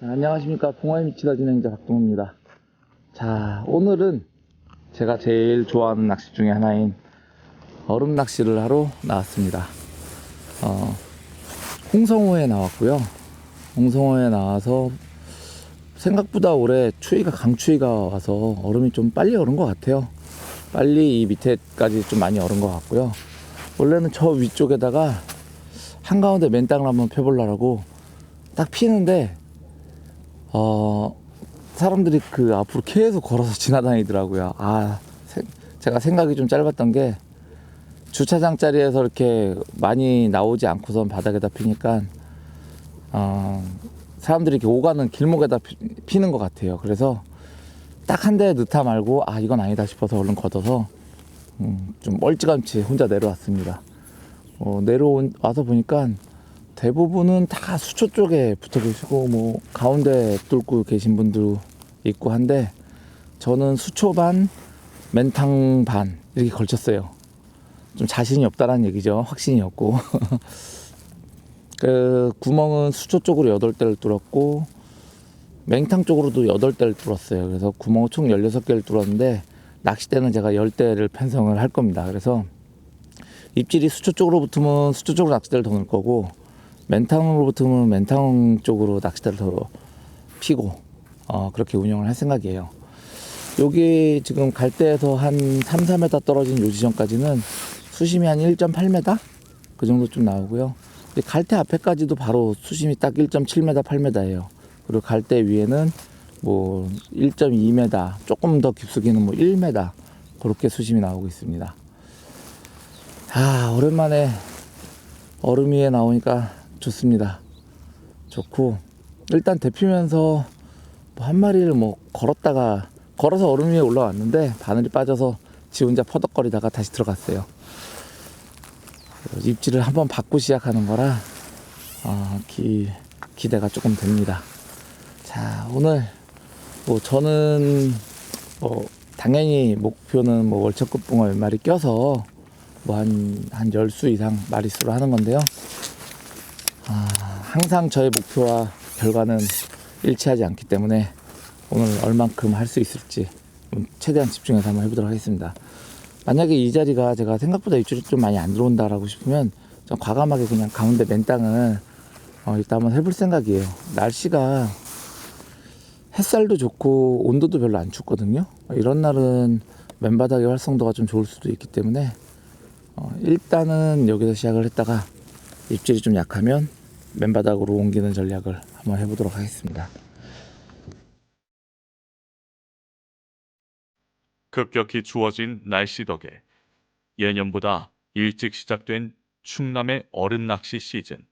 자, 안녕하십니까. 봉화의 미치다 진행자 박동호입니다. 자, 오늘은 제가 제일 좋아하는 낚시 중에 하나인 얼음 낚시를 하러 나왔습니다. 어, 홍성호에 나왔고요. 홍성호에 나와서 생각보다 올해 추위가 강추위가 와서 얼음이 좀 빨리 얼은 것 같아요. 빨리 이 밑에까지 좀 많이 얼은 것 같고요. 원래는 저 위쪽에다가 한가운데 맨땅을 한번 펴보려고 딱 피는데 어 사람들이 그 앞으로 계속 걸어서 지나다니더라고요. 아 세- 제가 생각이 좀 짧았던 게 주차장 자리에서 이렇게 많이 나오지 않고선 바닥에다 피니까 어 사람들이 이렇게 오가는 길목에다 피, 피는 것 같아요. 그래서 딱 한 대 넣다 말고 아 이건 아니다 싶어서 얼른 걷어서 음, 좀 멀찌감치 혼자 내려왔습니다. 어, 내려온 와서 보니까 대부분은 다 수초 쪽에 붙어 계시고 뭐 가운데 뚫고 계신 분도 있고 한데 저는 수초 반, 맨탕 반 이렇게 걸쳤어요. 좀 자신이 없다라는 얘기죠. 확신이 없고. 그 구멍은 수초 쪽으로 여덟 대를 뚫었고 맹탕 쪽으로도 여덟 대를 뚫었어요. 그래서 구멍을 총 16개를 뚫었는데 낚싯대는 제가 10대를 편성을 할 겁니다. 그래서 입질이 수초 쪽으로 붙으면 수초 쪽으로 낚싯대를 더 넣을 거고 맨탕으로 붙으면 맨탕 쪽으로 낚싯대를 더 피고 어, 그렇게 운영을 할 생각이에요. 여기 지금 갈대에서 한 3, 4m 떨어진 요 지점까지는 수심이 한 1.8m 그 정도 좀 나오고요. 갈대 앞에까지도 바로 수심이 딱 1.7m, 8m예요. 그리고 갈대 위에는 뭐 1.2m, 조금 더 깊숙이는 뭐 1m 그렇게 수심이 나오고 있습니다. 아 오랜만에 얼음 위에 나오니까 좋습니다. 좋고 일단 데피면서 뭐 한 마리를 뭐 걸었다가 걸어서 얼음 위에 올라왔는데 바늘이 빠져서 지 혼자 퍼덕거리다가 다시 들어갔어요. 입질을 한번 받고 시작하는 거라 어, 기, 기대가 조금 됩니다. 자 오늘 뭐 저는 뭐 당연히 목표는 뭐 월척급 붕어 몇 마리 껴서 뭐 한 한 열 수 이상 마리수로 하는 건데요. 아, 항상 저의 목표와 결과는 일치하지 않기 때문에 오늘 얼만큼 할 수 있을지 음, 최대한 집중해서 한번 해보도록 하겠습니다. 만약에 이 자리가 제가 생각보다 입질이 좀 많이 안 들어온다라고 싶으면 좀 과감하게 그냥 가운데 맨 땅을 어, 일단 한번 해볼 생각이에요. 날씨가 햇살도 좋고 온도도 별로 안 춥거든요. 이런 날은 맨바닥의 활성도가 좀 좋을 수도 있기 때문에 어, 일단은 여기서 시작을 했다가 입질이 좀 약하면 맨바닥으로 옮기는 전략을 한번 해보도록 하겠습니다. 급격히 추워진 날씨 덕에 예년보다 일찍 시작된 충남의 얼음 낚시 시즌.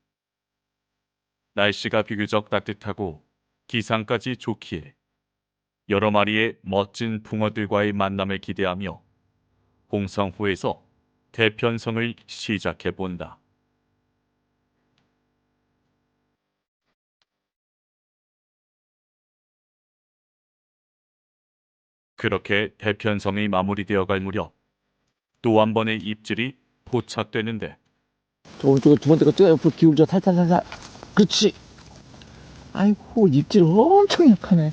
날씨가 비교적 따뜻하고 기상까지 좋기에 여러 마리의 멋진 붕어들과의 만남을 기대하며 홍성호에서 대편성을 시작해 본다. 그렇게 대편성이 마무리되어 갈 무렵 또 한 번의 입질이 포착되는데. 저 오른쪽에 두 번째 거 찍어 옆으로 기울여 살살살살 그렇지. 아이고 입질 엄청 약하네.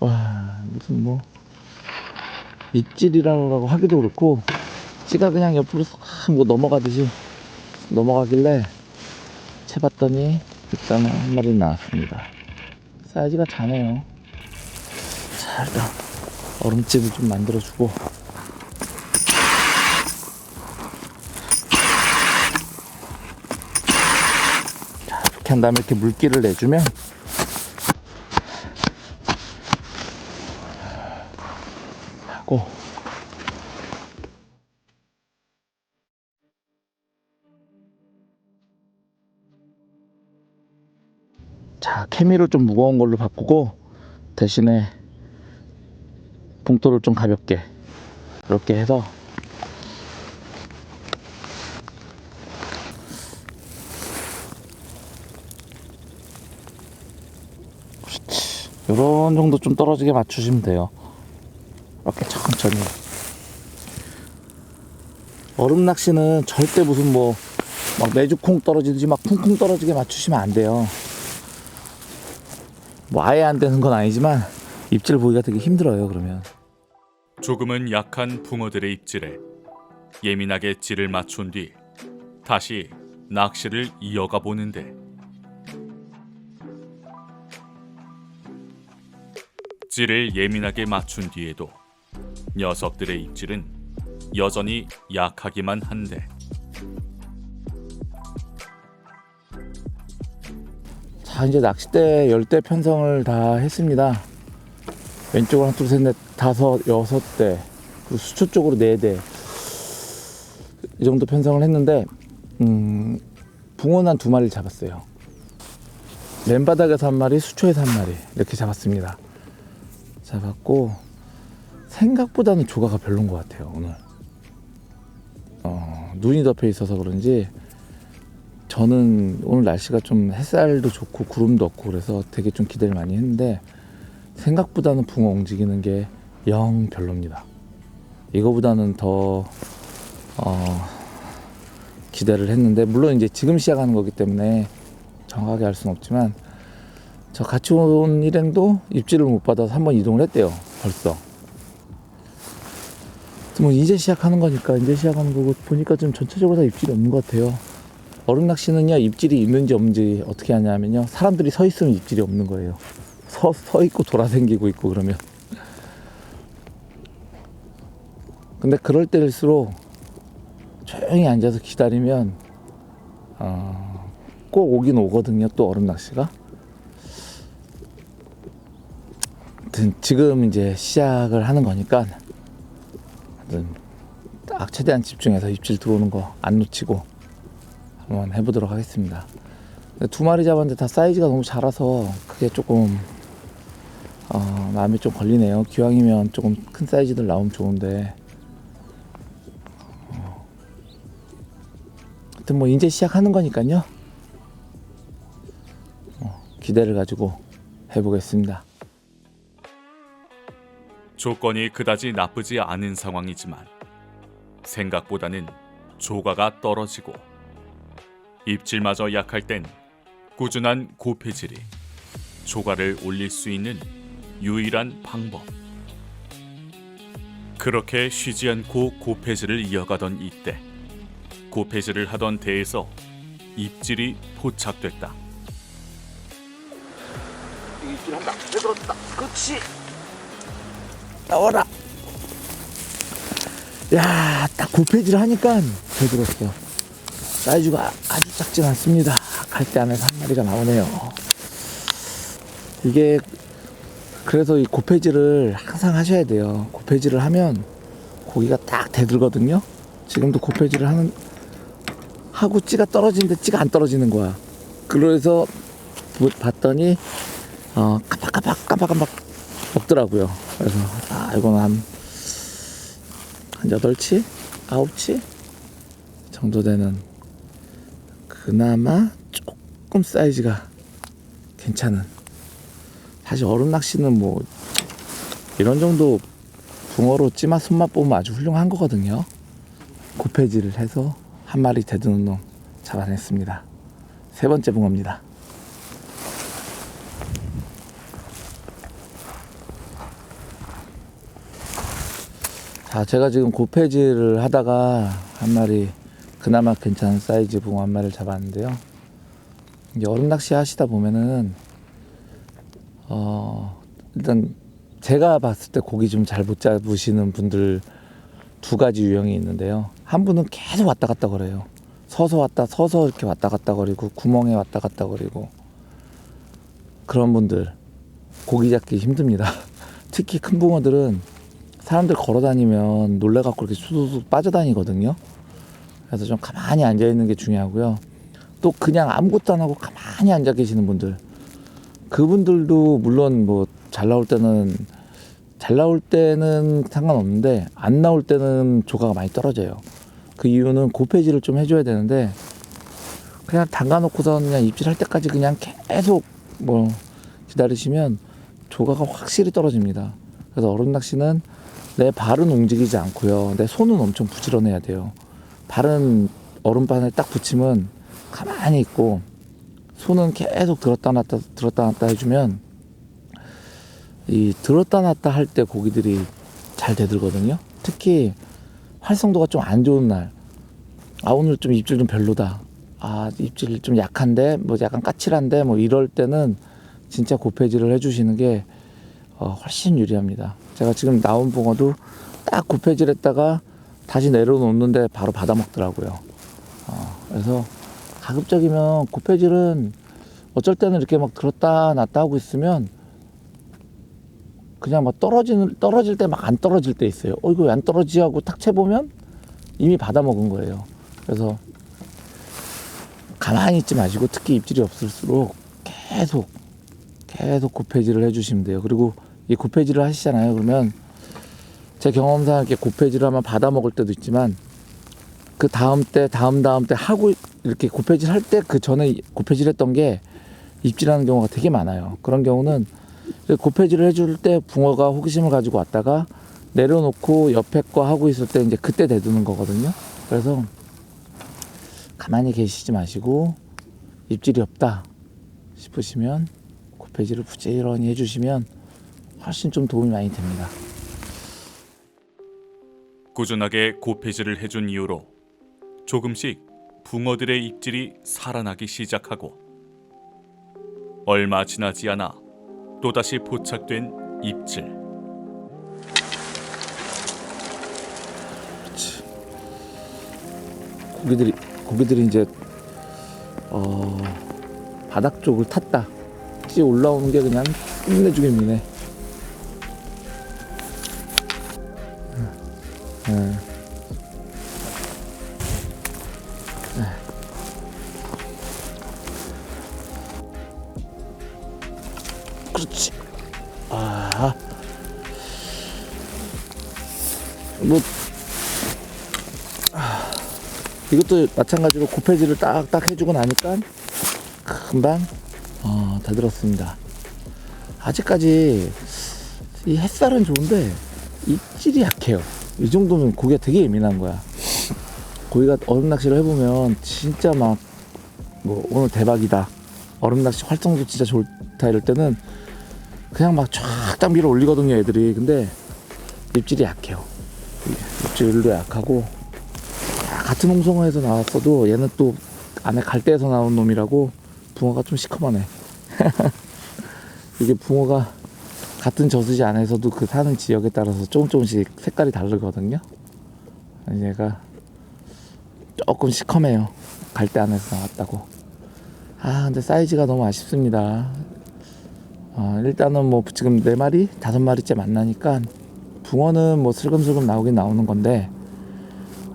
와 무슨 뭐 입질이라고 하기도 그렇고 지가 그냥 옆으로 싹뭐 넘어가듯이 넘어가길래 채봤더니 일단은 한 마리 나왔습니다. 사이즈가 작네요. 자 일단 얼음집을 좀 만들어주고. 이렇게 한 다음에 이렇게 물기를 내주면 하고. 자 케미를 좀 무거운 걸로 바꾸고 대신에 봉돌을 좀 가볍게 이렇게 해서 이런 정도 좀 떨어지게 맞추시면 돼요. 이렇게 천천히. 얼음 낚시는 절대 무슨 뭐, 막 메주콩 떨어지듯이 막 쿵쿵 떨어지게 맞추시면 안 돼요. 뭐 아예 안 되는 건 아니지만 입질 보기가 되게 힘들어요. 그러면 조금은 약한 붕어들의 입질에 예민하게 질을 맞춘 뒤 다시 낚시를 이어가 보는데 질을 예민하게 맞춘 뒤에도 녀석들의 입질은 여전히 약하기만 한데 자 이제 낚싯대 열대 편성을 다 했습니다. 왼쪽으로 하나 둘셋 넷 다섯 여섯 대 그리고 수초 쪽으로 네 대. 이 정도 편성을 했는데 음, 붕어는 한 두 마리를 잡았어요. 맨바닥에서 한 마리, 수초에서 한 마리 이렇게 잡았습니다. 잡았고 생각보다는 조가가 별론 것 같아요 오늘. 어, 눈이 덮여 있어서 그런지 저는 오늘 날씨가 좀 햇살도 좋고 구름도 없고 그래서 되게 좀 기대를 많이 했는데 생각보다는 붕어 움직이는 게 영 별로입니다. 이거보다는 더 어, 기대를 했는데 물론 이제 지금 시작하는 거기 때문에 정확하게 할 수는 없지만 저 같이 온 일행도 입질을 못 받아서 한번 이동을 했대요 벌써. 뭐 이제 시작하는 거니까 이제 시작하는 거고 보니까 좀 전체적으로 다 입질이 없는 것 같아요. 얼음 낚시는요 입질이 있는지 없는지 어떻게 하냐면요 사람들이 서 있으면 입질이 없는 거예요 서, 서 있고 돌아다니고 있고 그러면 근데 그럴 때일수록 조용히 앉아서 기다리면 어, 꼭 오긴 오거든요 또 얼음 낚시가 지금 이제 시작을 하는 거니까 딱 최대한 집중해서 입질 들어오는 거 안 놓치고 한번 해보도록 하겠습니다. 두 마리 잡았는데 다 사이즈가 너무 작아서 그게 조금 어, 마음이 좀 걸리네요. 기왕이면 조금 큰 사이즈들 나오면 좋은데. 어. 하여튼 뭐 이제 시작하는 거니까요. 어, 기대를 가지고 해보겠습니다. 조건이 그다지 나쁘지 않은 상황이지만 생각보다는 조가가 떨어지고 입질마저 약할 땐 꾸준한 고폐질이 조가를 올릴 수 있는 유일한 방법. 그렇게 쉬지 않고 고폐질을 이어가던 이때 고폐질을 하던 대에서 입질이 포착됐다. 입질 한다. 되들었다. 그렇지. 나와라. 야, 딱 9페이지를 하니까 되들었어. 사이즈가 아주 작진 않습니다. 갈대 안에서 한 마리가 나오네요. 이게 그래서 이 고페지를 항상 하셔야 돼요. 고페지를 하면 고기가 딱 대들거든요. 지금도 고페지를 하는 하고 찌가 떨어지는데 찌가 안 떨어지는 거야. 그래서 보- 봤더니 어 깜빡깜빡 깜빡깜빡 먹더라고요. 그래서 아 이건 한한 여덟 치, 아홉 치 정도 되는 그나마 조금 사이즈가 괜찮은. 사실 얼음 낚시는 뭐 이런 정도 붕어로 찌맛 손맛 보면 아주 훌륭한 거거든요. 고패질을 해서 한 마리 대드는 놈 잡아냈습니다. 세 번째 붕어입니다. 자, 제가 지금 고패질을 하다가 한 마리 그나마 괜찮은 사이즈 붕어 한 마리를 잡았는데요. 이제 얼음 낚시 하시다 보면은 어 일단 제가 봤을 때 고기 좀 잘 못 잡으시는 분들 두 가지 유형이 있는데요. 한 분은 계속 왔다 갔다 거려요. 서서 왔다 서서 이렇게 왔다 갔다 거리고 구멍에 왔다 갔다 거리고 그런 분들 고기 잡기 힘듭니다. 특히 큰 붕어들은 사람들 걸어 다니면 놀래 갖고 이렇게 수수수 빠져다니거든요. 그래서 좀 가만히 앉아 있는 게 중요하고요. 또 그냥 아무것도 안 하고 가만히 앉아 계시는 분들 그분들도 물론 뭐 잘 나올 때는 잘 나올 때는 상관없는데 안 나올 때는 조가가 많이 떨어져요. 그 이유는 고폐질을 좀 해줘야 되는데 그냥 담가놓고서 그냥 입질할 때까지 그냥 계속 뭐 기다리시면 조가가 확실히 떨어집니다. 그래서 얼음 낚시는 내 발은 움직이지 않고요. 내 손은 엄청 부지런해야 돼요. 발은 얼음바닥에 딱 붙이면 가만히 있고 손은 계속 들었다 놨다 들었다 놨다 해주면 이 들었다 놨다 할 때 고기들이 잘 되들거든요. 특히 활성도가 좀 안 좋은 날. 아 오늘 좀 입질 좀 별로다. 아 입질 좀 약한데 뭐 약간 까칠한데 뭐 이럴 때는 진짜 고패질을 해주시는 게 어, 훨씬 유리합니다. 제가 지금 나온 붕어도 딱 고패질했다가 다시 내려놓는데 바로 받아 먹더라고요. 어, 그래서 가급적이면 고패질은 어쩔 때는 이렇게 막 들었다 놨다 하고 있으면 그냥 막 떨어지는 떨어질 때 막 안 떨어질 때 있어요. 어 이거 왜 안 떨어지 하고 탁 채보면 이미 받아 먹은 거예요. 그래서 가만히 있지 마시고 특히 입질이 없을수록 계속 계속 고패질을 해주시면 돼요. 그리고 이 고패질을 하시잖아요. 그러면 제 경험상 이렇게 고패질을 하면 받아 먹을 때도 있지만 그 다음 때 다음 다음 때 하고 이렇게 고패질 할 때 그 전에 고패질 했던 게 입질하는 경우가 되게 많아요. 그런 경우는 고패질을 해줄 때 붕어가 호기심을 가지고 왔다가 내려놓고 옆에 거 하고 있을 때 이제 그때 대두는 거거든요. 그래서 가만히 계시지 마시고 입질이 없다 싶으시면 고패질을 부지런히 해주시면 훨씬 좀 도움이 많이 됩니다. 꾸준하게 고패질을 해준 이후로 조금씩 붕어들의 입질이 살아나기 시작하고 얼마 지나지 않아 또다시 포착된 입질. 고기들이 고기들이 이제 어 바닥 쪽을 탔다. 찌 올라오는 게 그냥 끝내주게 미네. 예. 그 이것도 마찬가지로 고패질을 딱딱 해주고 나니까 금방 어, 다 들었습니다. 아직까지 이 햇살은 좋은데 입질이 약해요. 이 정도면 고기가 되게 예민한 거야. 고기가 얼음 낚시를 해보면 진짜 막 뭐 오늘 대박이다. 얼음 낚시 활성도 진짜 좋다 이럴 때는 그냥 막 쫙 딱 밀어 올리거든요 애들이. 근데 입질이 약해요. 입질도 약하고 아, 같은 홍성어에서 나왔어도 얘는 또 안에 갈대에서 나온 놈이라고 붕어가 좀 시커머네. 이게 붕어가 같은 저수지 안에서도 그 사는 지역에 따라서 조금 조금씩 색깔이 다르거든요. 얘가 조금 시커매요. 갈대 안에서 나왔다고. 아, 근데 사이즈가 너무 아쉽습니다. 어, 일단은 뭐 지금 네 마리, 다섯 마리째 만나니까 붕어는 뭐 슬금슬금 나오긴 나오는 건데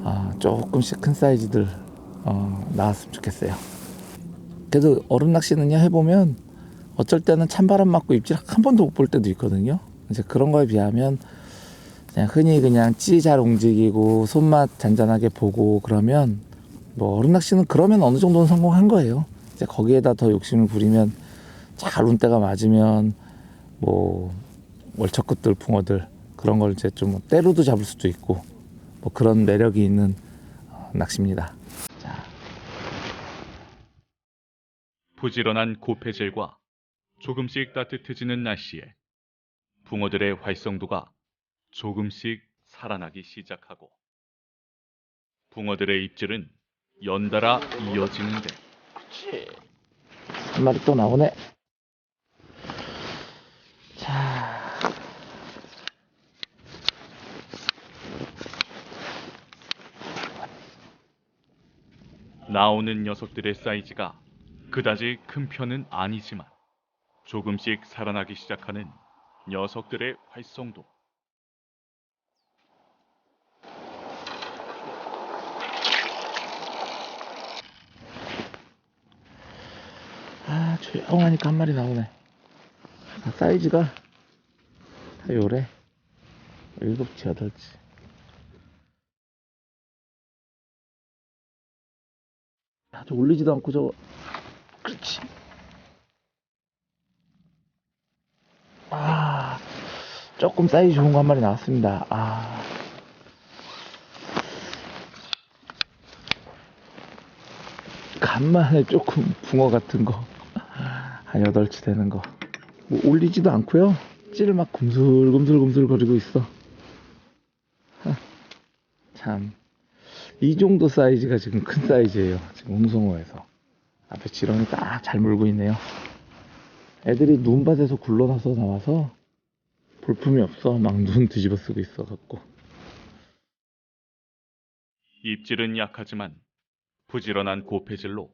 아, 조금씩 큰 사이즈들 어, 나왔으면 좋겠어요. 그래도 얼음 낚시는요 해보면 어쩔 때는 찬바람 맞고 입질 한 번도 못 볼 때도 있거든요. 이제 그런 거에 비하면 그냥 흔히 그냥 찌 잘 움직이고 손맛 잔잔하게 보고 그러면 뭐 얼음 낚시는 그러면 어느 정도는 성공한 거예요. 이제 거기에다 더 욕심을 부리면 잘 운때가 맞으면 뭐 월척끝들 붕어들 그런 걸 이제 좀 때로도 잡을 수도 있고 뭐 그런 매력이 있는 어, 낚시입니다. 부지런한 고패질과 조금씩 따뜻해지는 날씨에 붕어들의 활성도가 조금씩 살아나기 시작하고 붕어들의 입질은 연달아 이어지는데 한 마리 또 나오네. 자. 나오는 녀석들의 사이즈가 그다지 큰 편은 아니지만 조금씩 살아나기 시작하는 녀석들의 활성도. 아, 조용하니까 한 마리 나오네. 아, 사이즈가 다 요래. 일곱치, 여덟치. 아주 올리지도 않고 저거. 그렇지. 아, 조금 사이즈 좋은 거 한 마리 나왔습니다. 아. 간만에 조금 붕어 같은 거. 한 8치 되는 거. 뭐 올리지도 않고요. 입질 막 굼슬굼슬굼슬 거리고 있어. 하, 참. 이 정도 사이즈가 지금 큰 사이즈예요. 지금 웅성어에서. 앞에 지렁이 딱 잘 물고 있네요. 애들이 눈밭에서 굴러나서 나와서 볼품이 없어. 막 눈 뒤집어 쓰고 있어 갖고. 입질은 약하지만 부지런한 고패질로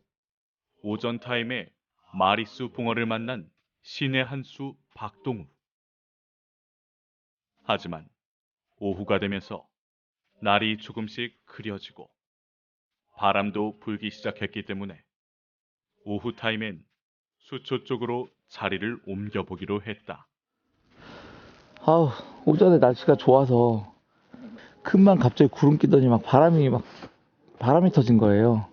오전 타임에 마리수 붕어를 만난 신의 한수 박동우. 하지만 오후가 되면서 날이 조금씩 흐려지고 바람도 불기 시작했기 때문에 오후 타임엔 수초 쪽으로 자리를 옮겨보기로 했다. 아우, 오전에 날씨가 좋아서 금방 갑자기 구름 끼더니 막 바람이 막 바람이 터진 거예요.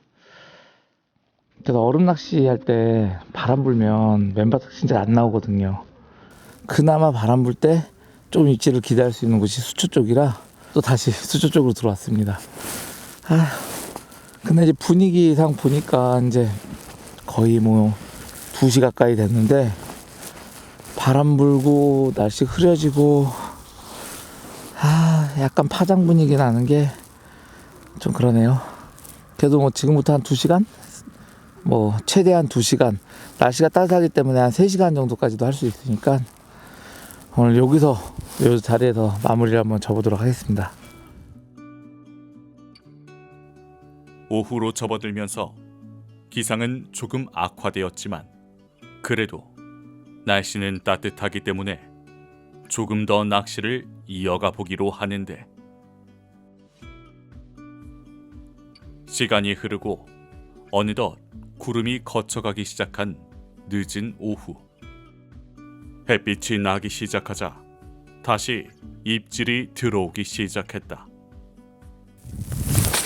제가 얼음 낚시 할 때 바람 불면 맨바닥 진짜 안 나오거든요. 그나마 바람 불 때 좀 입질을 기다릴 수 있는 곳이 수초 쪽이라 또 다시 수초 쪽으로 들어왔습니다. 아, 근데 이제 분위기상 보니까 이제 거의 뭐 2시 가까이 됐는데 바람 불고 날씨 흐려지고 아 약간 파장 분위기 나는 게 좀 그러네요. 그래도 뭐 지금부터 한 2시간? 뭐 최대한 2시간. 날씨가 따뜻하기 때문에 한 3시간 정도까지도 할 수 있으니까 오늘 여기서 이 자리에서 마무리를 한번 접어보도록 하겠습니다. 오후로 접어들면서 기상은 조금 악화되었지만 그래도 날씨는 따뜻하기 때문에 조금 더 낚시를 이어가 보기로 하는데 시간이 흐르고 어느덧 구름이 거쳐가기 시작한 늦은 오후. 햇빛이 나기 시작하자 다시 입질이 들어오기 시작했다.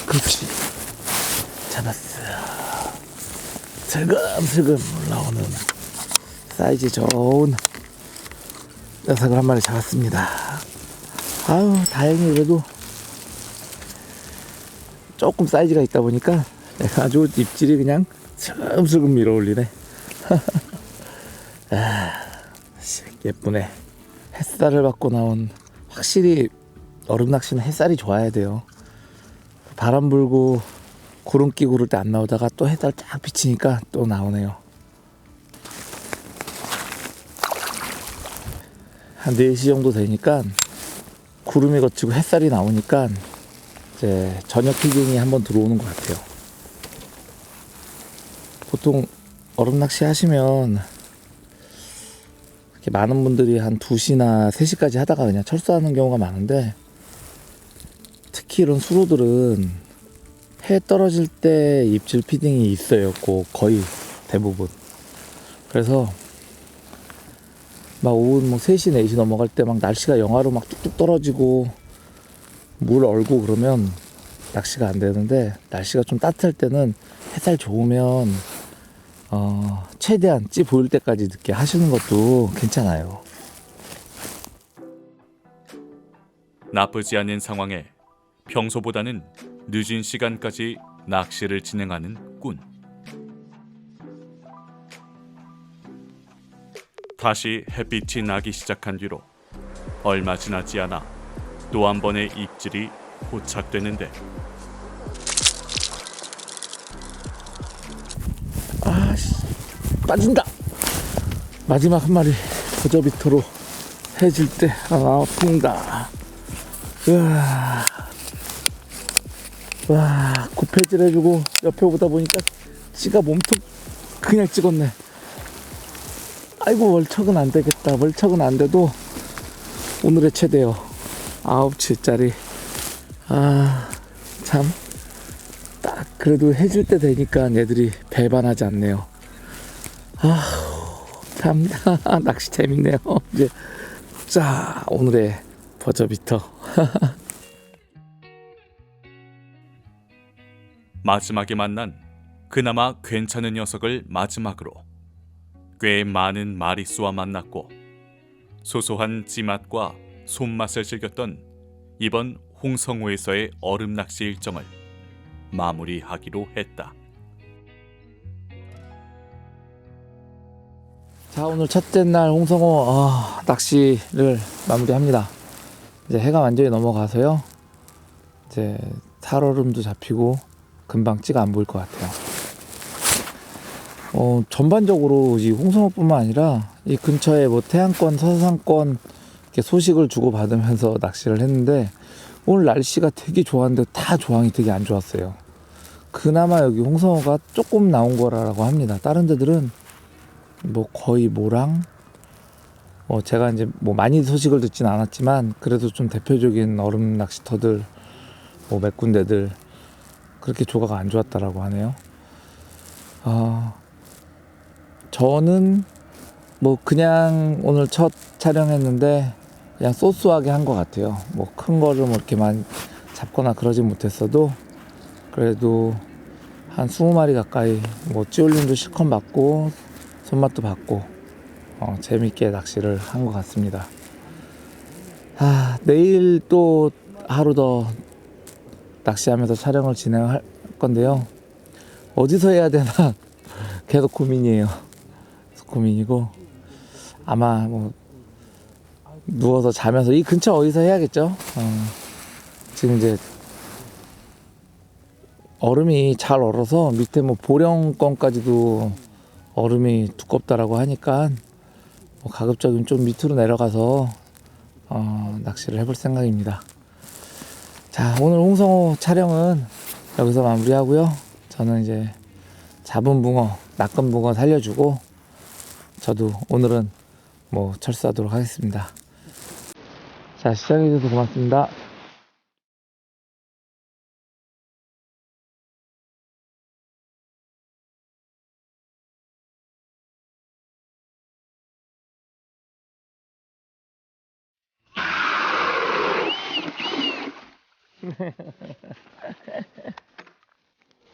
그렇지 잡았어. 슬금슬금 올라오는 사이즈 좋은 녀석을 한 마리 잡았습니다. 아유 다행히 그래도 조금 사이즈가 있다 보니까 아주 입질이 그냥 슬금슬금 밀어 올리네. 아, 씨, 예쁘네 햇살을 받고 나온 확실히 얼음 낚시는 햇살이 좋아야 돼요 바람 불고 구름 끼고 그럴 때 안 나오다가 또 햇살 딱 비치니까 또 나오네요. 한 4시 정도 되니까 구름이 거치고 햇살이 나오니까 이제 저녁 피딩이 한번 들어오는 것 같아요. 보통 얼음 낚시 하시면 많은 분들이 한 2시나 3시까지 하다가 그냥 철수하는 경우가 많은데 특히 이런 수로들은 해 떨어질 때 입질 피딩이 있어요. 꼭 거의 대부분. 그래서 막 오후 뭐 3시, 4시 넘어갈 때 막 날씨가 영하로 막 뚝뚝 떨어지고 물 얼고 그러면 낚시가 안 되는데 날씨가 좀 따뜻할 때는 햇살 좋으면 어, 최대한 찌 보일 때까지 늦게 하시는 것도 괜찮아요. 나쁘지 않은 상황에 평소보다는 늦은 시간까지 낚시를 진행하는 꾼. 다시 햇빛이 나기 시작한 뒤로 얼마 지나지 않아 또 한 번의 입질이 포착되는데 아씨 빠진다. 마지막 한 마리 버저비터로 해질 때 아, 아픈다. 으아. 와 구패질 해주고 옆에 오다 보니까 찌가 몸통 그냥 찍었네. 아이고 월척은 안 되겠다. 월척은 안 돼도 오늘의 최대요. 9치짜리. 아참. 딱 그래도 해질 때 되니까 얘들이 배반하지 않네요. 아, 참 낚시 재밌네요. 이제 자 오늘의 버저비터 마지막에 만난 그나마 괜찮은 녀석을 마지막으로 꽤 많은 마리수와 만났고 소소한 찌맛과 손맛을 즐겼던 이번 홍성호에서의 얼음 낚시 일정을 마무리하기로 했다. 자 오늘 첫째 날 홍성호 아, 낚시를 마무리합니다. 이제 해가 완전히 넘어가서요. 이제 살얼음도 잡히고 금방 찌가 안 보일 것 같아요. 어, 전반적으로 이 홍성호뿐만 아니라 이 근처에 뭐 태안권, 서산권 이렇게 소식을 주고 받으면서 낚시를 했는데 오늘 날씨가 되게 좋았는데 다 조항이 되게 안 좋았어요. 그나마 여기 홍성호가 조금 나온 거라고 합니다. 다른 데들은 뭐 거의 모랑 뭐 제가 이제 뭐 많이 소식을 듣진 않았지만 그래도 좀 대표적인 얼음 낚시터들 뭐 몇 군데들 그렇게 조가가 안 좋았다라고 하네요. 아 저는 뭐 그냥 오늘 첫 촬영했는데 그냥 소소하게 한 것 같아요. 뭐 큰 거를 뭐 이렇게 많이 잡거나 그러진 못했어도 그래도 한 20마리 가까이 뭐 찌올림도 실컷 맞고 손맛도 받고 어, 재밌게 낚시를 한 것 같습니다. 아, 내일 또 하루 더 낚시하면서 촬영을 진행할 건데요. 어디서 해야 되나 계속 고민이에요. 고민이고 아마 뭐 누워서 자면서 이 근처 어디서 해야겠죠. 어, 지금 이제 얼음이 잘 얼어서 밑에 뭐 보령권까지도 얼음이 두껍다라고 하니까 뭐 가급적이면 좀 밑으로 내려가서 어, 낚시를 해볼 생각입니다. 자 오늘 홍성호 촬영은 여기서 마무리하고요. 저는 이제 잡은 붕어, 낚은 붕어 살려주고 저도 오늘은 뭐 철수하도록 하겠습니다. 자 시청해주셔서 고맙습니다.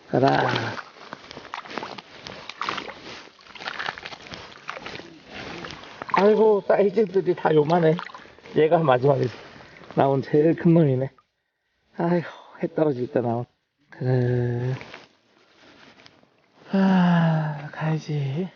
가라. 아이고 사이즈들이 다 요만해. 얘가 마지막에 나온 제일 큰 놈이네. 아이고 해 떨어질 때 나온. 그래. 아 가야지.